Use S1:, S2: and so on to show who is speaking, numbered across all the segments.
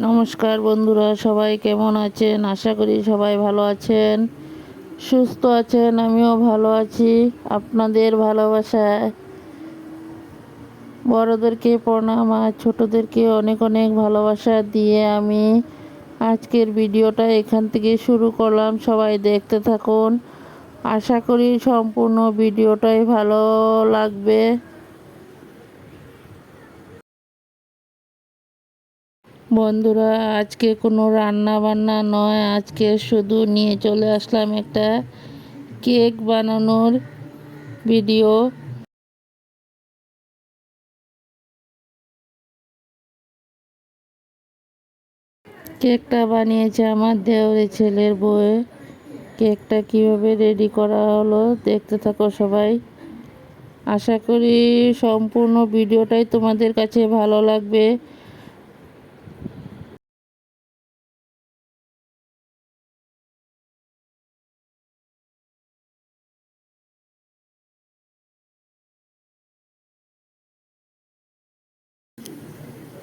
S1: নমস্কার বন্ধুরা, সবাই কেমন আছেন? আশা করি সবাই ভালো আছেন, সুস্থ আছেন, আমিও ভালো আছি। আপনাদের ভালোবাসায় বড়দেরকে প্রণাম আর ছোটোদেরকে অনেক অনেক ভালোবাসা দিয়ে আমি আজকের ভিডিওটা এখান থেকে শুরু করলাম। সবাই দেখতে থাকুন। আশা করি সম্পূর্ণ ভিডিওটাই ভালো লাগবে। বন্ধুরা, আজকে কোনো রান্না বান্না নয়। আজকে শুধু নিয়ে চলে আসলাম একটা কেক বানানোর ভিডিও। কেকটা বানিয়েছে আমার দেওরের ছেলের বউ। কেকটা কীভাবে রেডি করা হলো দেখতে থাকো সবাই। আশা করি সম্পূর্ণ ভিডিওটাই তোমাদের কাছে ভালো লাগবে।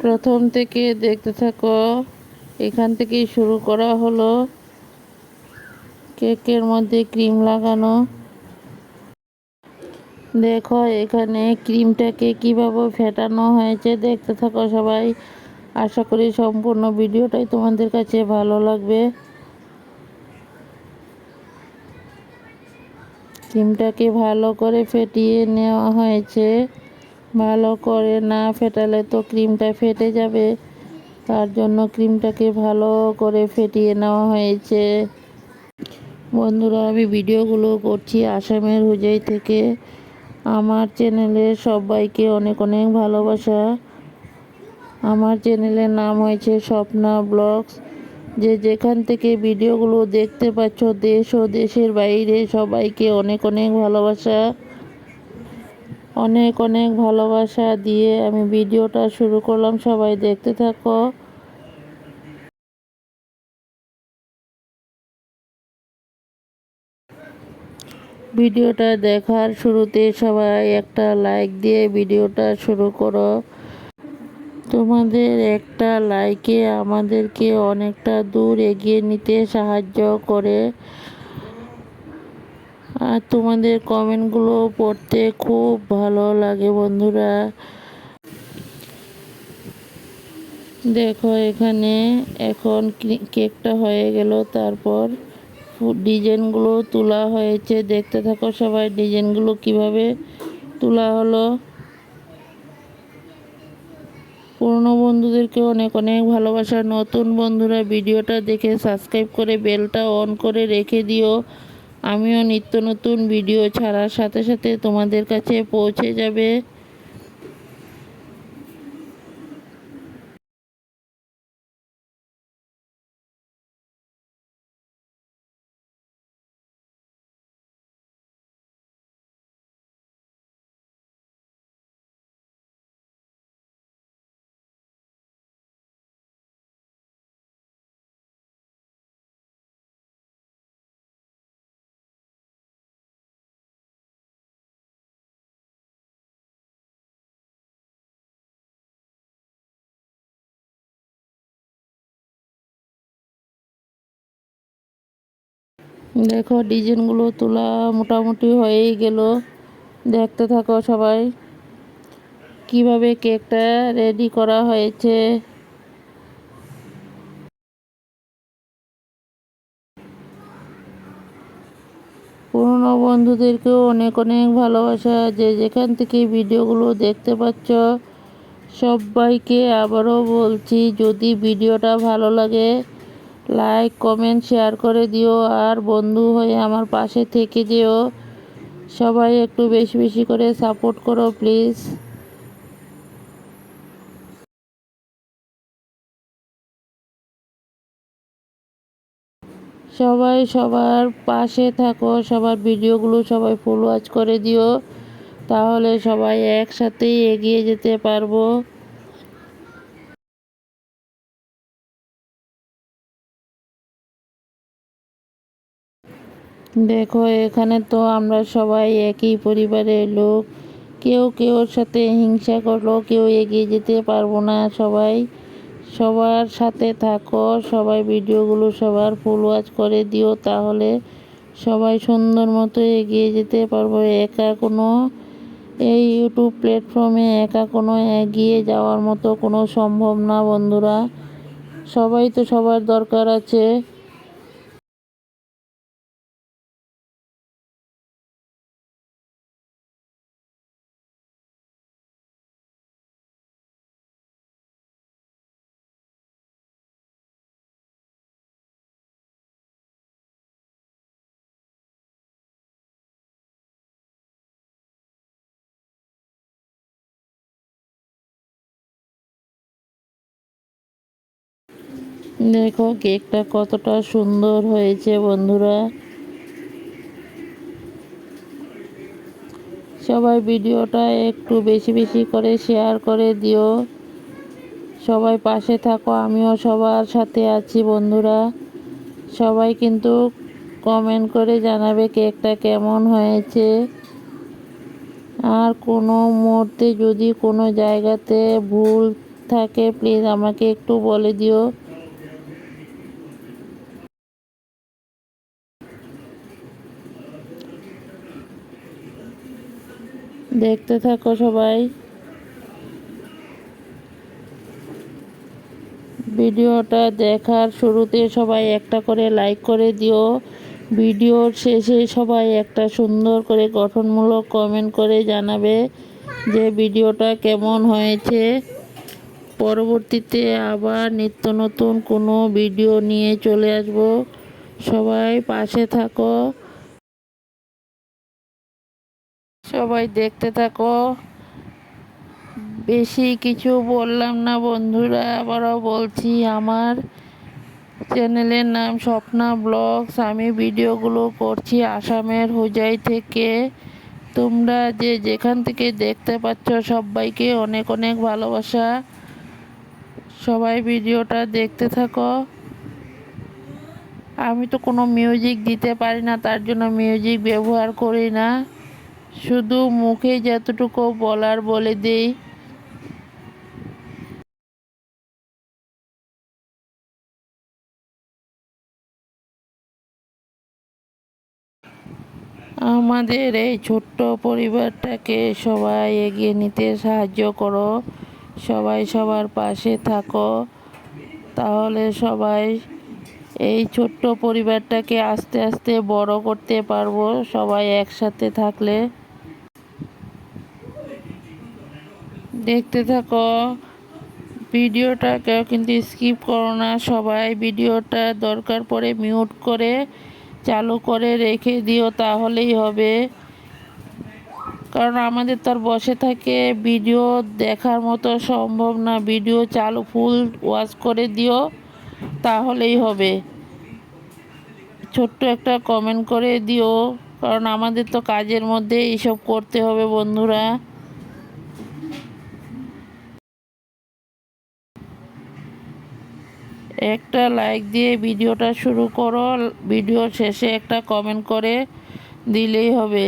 S1: প্রথম থেকে দেখতে থাকো। এখান থেকেই শুরু করা হলো। কেকের মধ্যে ক্রিম লাগানো। দেখো, এখানে ক্রিমটাকে কীভাবে ফেটানো হয়েছে দেখতে থাকো সবাই। আশা করি সম্পূর্ণ ভিডিওটাই তোমাদের কাছে ভালো লাগবে। ক্রিমটাকে ভালো করে ফেটিয়ে নেওয়া হয়েছে। ভালো করে না ফেটালে তো ক্রিমটা ফেটে যাবে। তার জন্য ক্রিমটাকে ভালো করে ফেটিয়ে নেওয়া হয়েছে। বন্ধুরা, আমি ভিডিওগুলো করছি আসামের হুজাই থেকে। আমার চ্যানেলে সবাইকে অনেক অনেক ভালোবাসা। আমার চ্যানেলের নাম হয়েছে স্বপ্না ব্লগস। যে যেখান থেকে ভিডিওগুলো দেখতে পাচ্ছ, দেশ ও দেশের বাইরে সবাইকে অনেক অনেক ভালোবাসা। অনেক অনেক ভালোবাসা দিয়ে আমি ভিডিওটা শুরু করলাম। সবাই দেখতে থাকো। ভিডিওটা দেখার শুরুতে সবাই একটা লাইক দিয়ে ভিডিওটা শুরু করো। তোমাদের একটা লাইকে আমাদেরকে অনেকটা দূর এগিয়ে নিতে সাহায্য করে। আর তোমাদের কমেন্টগুলো পড়তে খুব ভালো লাগে বন্ধুরা। দেখো এখানে এখন কেকটা হয়ে গেল, তারপর ডিজাইনগুলো তোলা হয়েছে। দেখতে থাকো সবাই ডিজাইনগুলো কীভাবে তোলা হলো। পুরনো বন্ধুদেরকে অনেক অনেক ভালোবাসা। নতুন বন্ধুরা, ভিডিওটা দেখে সাবস্ক্রাইব করে বেলটা অন করে রেখে দিও। আমিও নিত্য নতুন ভিডিও ছাড়ার সাথে সাথে তোমাদের কাছে পৌঁছে যাবে। দেখো, ডিজাইনগুলো তোলা মোটামুটি হয়েই গেল। দেখতে থাকো সবাই, কীভাবে কেকটা রেডি করা হয়েছে। পুরনো বন্ধুদেরকেও অনেক অনেক ভালোবাসা। যে যেখান থেকে ভিডিওগুলো দেখতে পাচ্ছ, সবাইকে আবারও বলছি, যদি ভিডিওটা ভালো লাগে লাইক কমেন্ট শেয়ার করে দিও। আর বন্ধু হয়ে আমার পাশে থেকে যেও। সবাই একটু বেশি বেশি করে সাপোর্ট করো প্লিজ সবাই সবার পাশে থাকো, সবার ভিডিওগুলো সবাই ফুল ওয়াচ করে দিও। তাহলে সবাই একসাথেই এগিয়ে যেতে পারব। দেখো, এখানে তো আমরা সবাই একই পরিবারের লোক। কেউ কেউর সাথে হিংসা করল কেউ এগিয়ে যেতে পারব না সবাই। সবার সাথে থাকো, সবাই ভিডিওগুলো সবার ফুল ওয়াচ করে দিও, তাহলে সবাই সুন্দর মতো এগিয়ে যেতে পারব। একা কোনো, এই ইউটিউব প্ল্যাটফর্মে একা কোনো এগিয়ে যাওয়ার মতো কোনো সম্ভব না বন্ধুরা। সবাই তো সবার দরকার আছে। দেখো কেকটা কতটা সুন্দর হয়েছে, বন্ধুরা। সবাই ভিডিওটা একটু বেশি বেশি করে শেয়ার করে দিও। সবাই পাশে থাকো, আমিও সবার সাথে আছি, বন্ধুরা। সবাই কিন্তু কমেন্ট করে জানাবে কেকটা কেমন হয়েছে। আর কোনো মুহূর্তে যদি কোনো জায়গাতে ভুল থাকে, প্লিজ আমাকে একটু বলে দিও। দেখতে থাকো সবাই। ভিডিওটা দেখার শুরুতে সবাই একটা করে লাইক করে দিও। ভিডিওর শেষে সবাই একটা সুন্দর করে গঠনমূলক কমেন্ট করে জানাবে যে ভিডিওটা কেমন হয়েছে। পরবর্তীতে আবার নিত্য নতুন কোনো ভিডিও নিয়ে চলে আসব। সবাই পাশে থাকো। সবাই দেখতে থাকো। বেশি কিছু বললাম না বন্ধুরা, আবারও বলছি আমার চ্যানেলের নাম স্বপ্না ব্লগস। আমি ভিডিওগুলো করছি আসামের হুজাই থেকে। তোমরা যে যেখান থেকে দেখতে পাচ্ছ সবাইকে অনেক অনেক ভালোবাসা। সবাই ভিডিওটা দেখতে থাকো। আমি তো কোনো মিউজিক দিতে পারি না, তার জন্য মিউজিক ব্যবহার করি না। শুধু মুখে যতটুকু বলার বলে দেই। আমাদের এই ছোট্ট পরিবারটাকে সবাই এগিয়ে নিতে সাহায্য করো। সবাই সবার পাশে থাকো। তাহলে সবাই এই ছোট্ট পরিবারটাকে আস্তে আস্তে বড় করতে পারব। সবাই একসাথে থাকলে দেখতে থাকো। ভিডিওটা কেউ কিন্তু স্কিপ করো না। সবাই ভিডিওটা দরকার পড়ে মিউট করে, চালু করে রেখে দিও, তাহলেই হবে। কারণ আমাদের তো বসে থাকে, ভিডিও দেখার মতো সম্ভব না। ভিডিও চালু ফুল ওয়াচ করে দিও, তাহলেই হবে। ছোট্ট একটা কমেন্ট করে দিও, কারণ আমাদের তো কাজের মধ্যে এইসব করতে হবে বন্ধুরা। একটা লাইক দিয়ে ভিডিওটা শুরু করো। ভিডিও শেষে একটা কমেন্ট করে দিলেই হবে।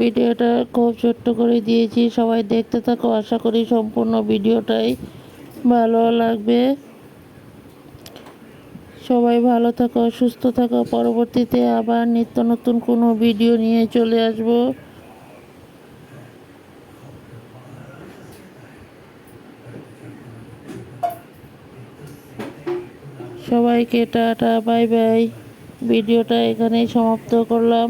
S1: ভিডিওটা খুব ছোট্ট করে দিয়েছি। সবাই দেখতে থাকো, আশা করি সম্পূর্ণ ভিডিওটাই ভালো লাগবে। সবাই ভালো থাকো, সুস্থ থাকো। পরবর্তীতে আবার নিত্য নতুন কোনো ভিডিও নিয়ে চলে আসব। সবাইকে টাটা, বাই বাই। ভিডিওটা এখানেই সমাপ্ত করলাম।